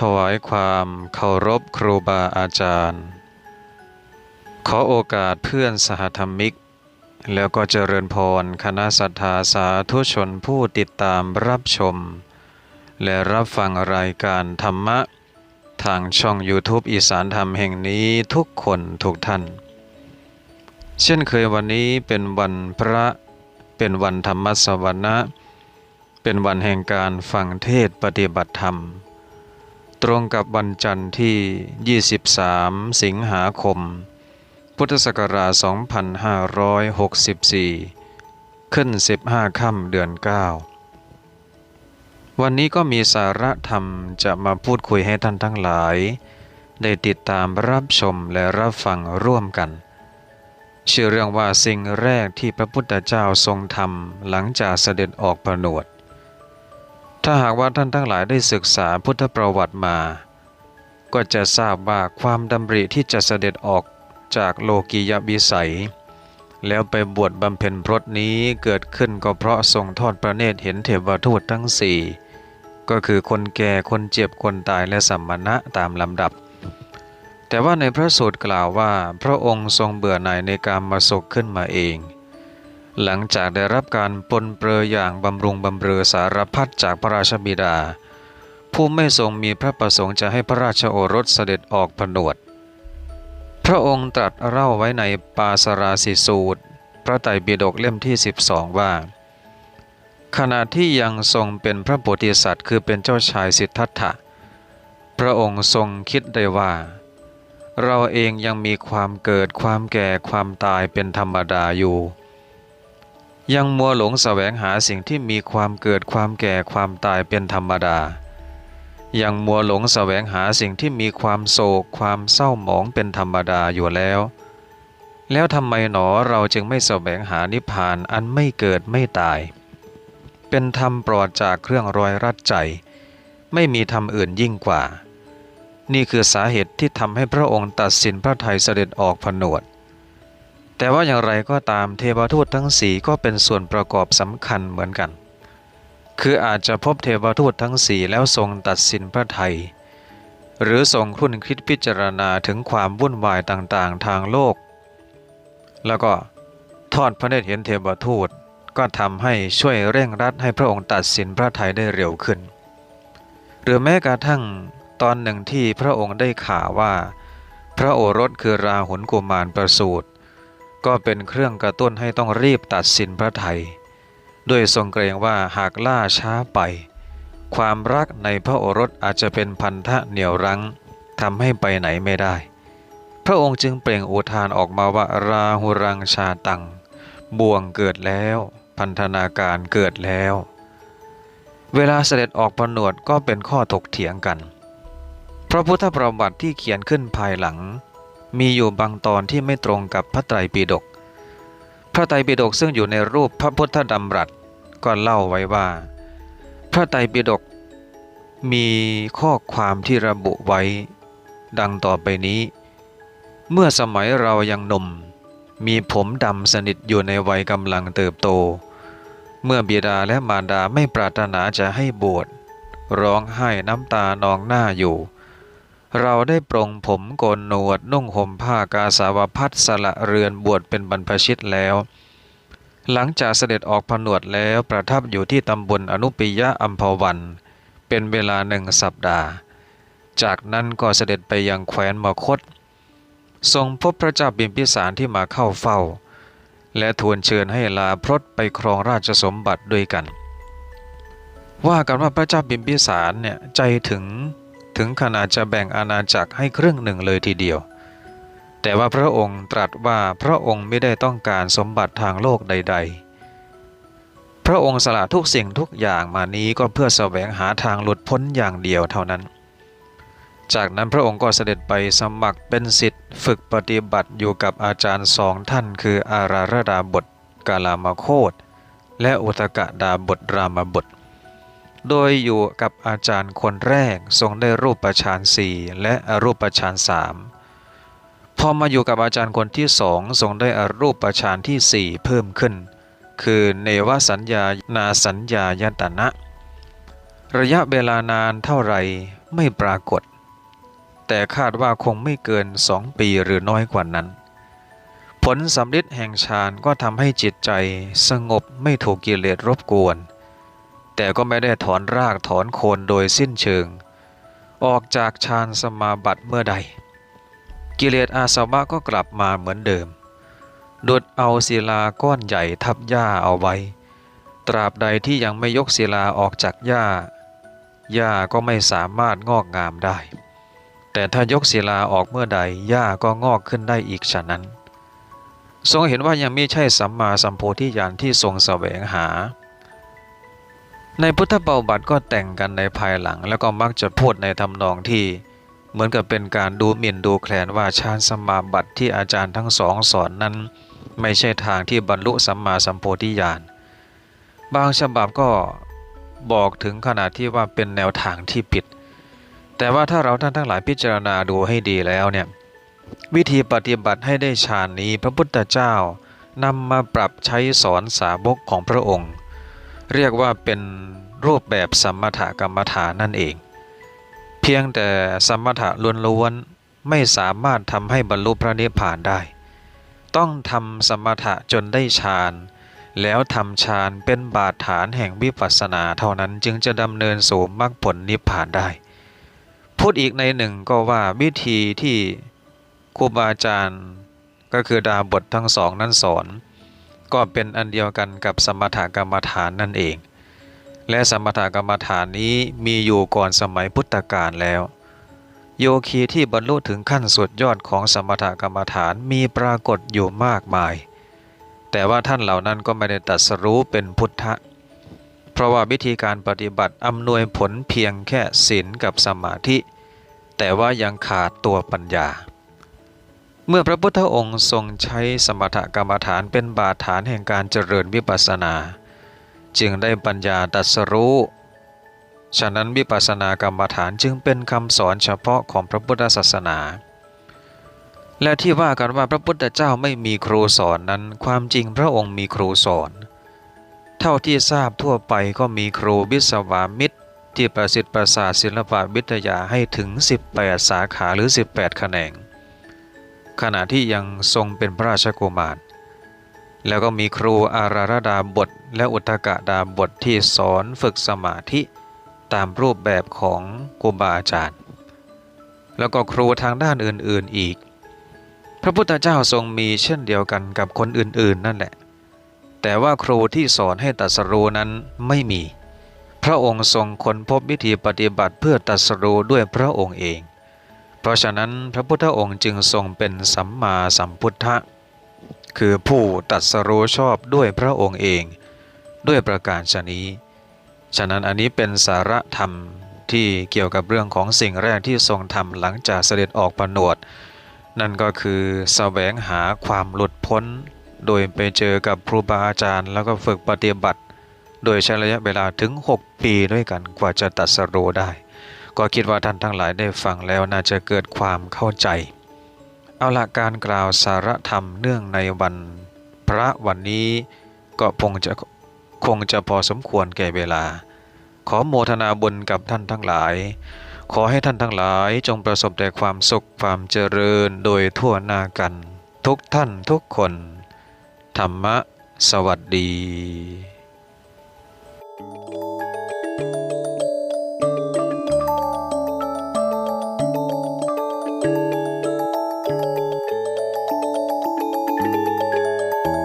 ถวายความเคารพครูบาอาจารย์ ขอโอกาสเพื่อนสหธรรมิก แล้วก็เจริญพรคณะสัตยาสาธุชนผู้ติดตามรับชม และรับฟังรายการธรรมะ ทางช่อง YouTube อีสานธรรมแห่งนี้ทุกคนทุกท่าน เช่นเคยวันนี้เป็นวันพระเป็นวันธรรมสวรรณะเป็นวันแห่งการฟังเทศปฏิบัติธรรม ตรงกับวันจันทร์ที่ 23 สิงหาคม พุทธศักราช 2564 ขึ้น 15 ค่ำเดือน 9 วันนี้ก็มีสาระธรรมจะมาพูดคุยให้ท่านทั้งหลาย ได้ติดตามรับชมและรับฟังร่วมกัน ชื่อเรื่องว่าสิ่งแรกที่พระพุทธเจ้าทรงทำหลังจากเสด็จออกผนวด ถ้าหากว่าท่านทั้งหลายได้ศึกษาพุทธประวัติมา ก็จะทราบว่าความดำริที่จะเสด็จออกจากโลกียวิสัย แล้วไปบวชบำเพ็ญพรตนี้เกิดขึ้นก็เพราะทรงทอดพระเนตรเห็นเทวทูตทั้งสี่ก็คือคนแก่คนเจ็บคนตายและสัมมณะตามลำดับ แต่ว่าในพระสูตรกล่าวว่าพระองค์ทรงเบื่อหน่ายในการมาศกขึ้นมาเอง หลังจากได้รับการปนเปลืออย่างบำรุงบำเรอสารพัดจากพระราชบิดา ผู้ไม่ทรงมีพระประสงค์จะให้พระราชโอรสเสด็จออกผนวด พระองค์ตรัสเล่าไว้ในปาสราสิสูตร พระไตรปิฎกเล่มที่ 12 ว่า ขณะที่ยังทรงเป็นพระโพธิสัตว์คือเป็นเจ้าชายสิทธัตถะ พระองค์ทรงคิดได้ว่าเราเองยังมีความเกิดความแก่ความตายเป็นธรรมดาอยู่ ยังมัวหลงแสวงหาสิ่งที่มีความเกิดความแก่ความตายเป็นธรรมดา ยังมัวหลงแสวงหาสิ่งที่มีความโศกความเศร้าหมองเป็นธรรมดาอยู่แล้ว แล้วทำไมหนอเราจึงไม่แสวงหานิพพานอันไม่เกิดไม่ตาย เป็นธรรมปลอดจากเครื่องรอยรัดใจ ไม่มีธรรมอื่นยิ่งกว่า นี่คือสาเหตุที่ทำให้พระองค์ตัดสินพระทัยเสด็จออกผนวด แต่ว่าอย่างไรก็ตามเทวทูตทั้งสีก็เป็นส่วนประกอบสำคัญเหมือนกัน คืออาจจะพบเทวทูตทั้งสี่แล้วทรงตัดสินพระทัยหรือทรงครุ่นคิดพิจารณาถึงความวุ่นวายต่างๆ ทางโลก แล้วก็ทอดพระเนตรเห็นเทวทูตก็ทำให้ช่วยเร่งรัดให้พระองค์ตัดสินพระทัยได้เร็วขึ้น หรือแม้กระทั่งตอนหนึ่งที่พระองค์ได้ข่าวว่า พระโอรสคือราหุลกุมารประสูติ ก็เป็นเครื่องกระตุ้นให้ต้องรีบตัดสินพระไทยด้วยทรงเกรงว่าหากล่าช้าไป ความรักในพระโอรสอาจจะเป็นพันธะเหนี่ยวรั้งทำให้ไปไหนไม่ได้ พระองค์จึงเปล่งอุทานออกมาว่าราหุรังชาตัง บ่วงเกิดแล้ว พันธนาการเกิดแล้ว เวลาเสด็จออกผนวดก็เป็นข้อถกเถียงกัน พระพุทธประวัติที่เขียนขึ้นภายหลัง มีอยู่บางตอนที่ไม่ตรงกับพระไตรปิฎก พระไตรปิฎกซึ่งอยู่ในรูปพระพุทธดำรัสก็เล่าไว้ว่า พระไตรปิฎกมีข้อความที่ระบุไว้ ดังต่อไปนี้ เมื่อสมัยเรายังหนุ่ม มีผมดำสนิทอยู่ในวัยกำลังเติบโต เมื่อบิดาและมารดาไม่ปรารถนาจะให้บวชร้องไห้น้ำตานองหน้าอยู่ เราได้ปรงผมโกนหนวดนุ่งห่มผ้ากาสาวพัดสละเรือนบวชเป็นบรรพชิตแล้ว หลังจากเสด็จออกผนวดแล้วประทับอยู่ที่ตำบลอนุปิยะอัมพวัน เป็นเวลาหนึ่งสัปดาห์ จากนั้นก็เสด็จไปยังแคว้นมคต ทรงพบพระเจ้าบิมพิสารที่มาเข้าเฝ้า และทูลเชิญให้ลาพรตไปครองราชสมบัติด้วยกัน ว่ากันว่าพระเจ้าบิมพิสารเนี่ยใจถึง ถึงขนาดจะแบ่งอาณาจักรให้ครึ่งหนึ่งเลยทีเดียว แต่ว่าพระองค์ตรัสว่าพระองค์ไม่ได้ต้องการสมบัติทางโลกใด ๆ พระองค์สละทุกสิ่งทุกอย่างมานี้ก็เพื่อแสวงหาทางหลุดพ้นอย่างเดียวเท่านั้น จากนั้นพระองค์ก็เสด็จไปสมัครเป็นสิทธิ์ฝึกปฏิบัติอยู่กับอาจารย์สองท่าน คืออาราระดาบทกาลามโคตและอุตกะดาบทรามบท โดยอยู่กับอาจารย์คนแรกทรงได้รูปฌานสี่และอรูปฌานสามพอมาอยู่กับอาจารย์คนที่สองทรงได้อรูปฌานที่สี่เพิ่มขึ้น คือเนวสัญญานาสัญญายตนะ ระยะเวลานานเท่าไรไม่ปรากฏ แต่คาดว่าคงไม่เกินสองปีหรือน้อยกว่านั้น ผลสำลิดแห่งฌานก็ทำให้จิตใจสงบไม่ถูกกิเลสรบกวน แต่ก็ไม่ได้ถอนรากถอนโคนโดยสิ้นเชิง ออกจากฌานสมาบัติเมื่อใด กิเลสอาสวะก็กลับมาเหมือนเดิมดุดเอาศิลาก้อนใหญ่ทับหญ้าเอาไว้ ตราบใดที่ยังไม่ยกศิลาออกจากหญ้าหญ้าก็ไม่สามารถงอกงามได้ แต่ถ้ายกศิลาออกเมื่อใดหญ้าก็งอกขึ้นได้อีกฉะนั้น ทรงเห็นว่ายังไม่ใช่สัมมาสัมโพธิญาณที่ทรงแสวงหา ในพุทธเบาบัติก็แต่งกันในภายหลัง แล้วก็มักจะพูดในทำนองที่ เหมือนกับเป็นการดูหมิ่นดูแคลนว่าฌานสมาบัติที่อาจารย์ทั้งสองสอนนั้น ไม่ใช่ทางที่บรรลุสัมมาสัมโพธิญาณบางฉบับก็บอกถึงขนาดที่ว่าเป็นแนวทางที่ผิด แต่ว่าถ้าเราท่านทั้งหลายพิจารณาดูให้ดีแล้วเนี่ยวิธีปฏิบัติให้ได้ฌานนี้พระพุทธเจ้านำมาปรับใช้สอนสาวกของพระองค์ เรียกว่าเป็นรูปแบบสมถกรรมฐานนั่นเอง เพียงแต่สมถะล้วนๆไม่สามารถทำให้บรรลุพระนิพพานได้ ต้องทำสมถะจนได้ฌานแล้วทำฌานเป็นบาดฐานแห่งวิปัสสนาเท่านั้นจึงจะดำเนินสู่มรรคผลนิพพานได้ พูดอีกในหนึ่งก็ว่าวิธีที่ครูบาอาจารย์ก็คือดาบททั้งสองนั้นสอน ก็เป็นอันเดียวกันกับสมถกรรมฐานนั่นเอง และสมถกรรมฐานนี้มีอยู่ก่อนสมัยพุทธกาลแล้ว โยคีที่บรรลุถึงขั้นสุดยอดของสมถกรรมฐานมีปรากฏอยู่มากมาย แต่ว่าท่านเหล่านั้นก็ไม่ได้ตรัสรู้เป็นพุทธะเพราะว่าวิธีการปฏิบัติอำนวยผลเพียงแค่ศีลกับสมาธิ แต่ว่ายังขาดตัวปัญญา เมื่อพระพุทธองค์ทรงใช้สมถกรรมฐานเป็นบาดฐานแห่งการเจริญวิปัสสนา จึงได้ปัญญาตัสรู้ ฉะนั้นวิปัสสนากรรมฐานจึงเป็นคำสอนเฉพาะของพระพุทธศาสนา และที่ว่ากันว่าพระพุทธเจ้าไม่มีครูสอนนั้น ความจริงพระองค์มีครูสอน เท่าที่ทราบทั่วไปก็มีครูวิศวามิตร ที่ประสิทธิ์ประสาทศิลปวิทยาให้ถึง 18 สาขาหรือ 18 แขนง ขณะที่ยังทรงเป็นพระราชกุมาร แล้วก็มีครูอาราธดาบท และอุทกดาบทที่สอนฝึกสมาธิตามรูปแบบของครูบาอาจารย์ แล้วก็ครูทางด้านอื่นๆอีก พระพุทธเจ้าทรงมีเช่นเดียวกันกับคนอื่นๆ นั่นแหละ แต่ว่าครูที่สอนให้ตัสรู้นั้นไม่มี พระองค์ทรงค้นพบวิธีปฏิบัติเพื่อตัสรู้ด้วยพระองค์เอง เพราะฉะนั้นพระพุทธองค์จึงทรงเป็นสัมมาสัมพุทธะ คือผู้ตรัสรู้ชอบด้วยพระองค์เอง ด้วยประการชนี้ ฉะนั้นอันนี้เป็นสาระธรรมที่เกี่ยวกับเรื่องของสิ่งแรกที่ทรงทำหลังจากเสด็จออกประนวด นั่นก็คือแสวงหาความหลุดพ้น โดยไปเจอกับครูบาอาจารย์ แล้วก็ฝึกปฏิบัติ โดยใช้ระยะเวลาถึง 6 ปีด้วยกันกว่าจะตัดสรู้ได้ ก็คิดว่าท่านทั้งหลายได้ฟังแล้วน่าจะเกิดความเข้าใจ เอาละการกล่าวสารธรรมเนื่องในวันพระวันนี้ก็คงจะคงจะพอสมควรแก่เวลา ขอโมทนาบุญกับท่านทั้งหลาย ขอให้ท่านทั้งหลายจงประสบแต่ความสุขความเจริญโดยทั่วหน้ากัน ทุกท่านทุกคน ธรรมะ สวัสดี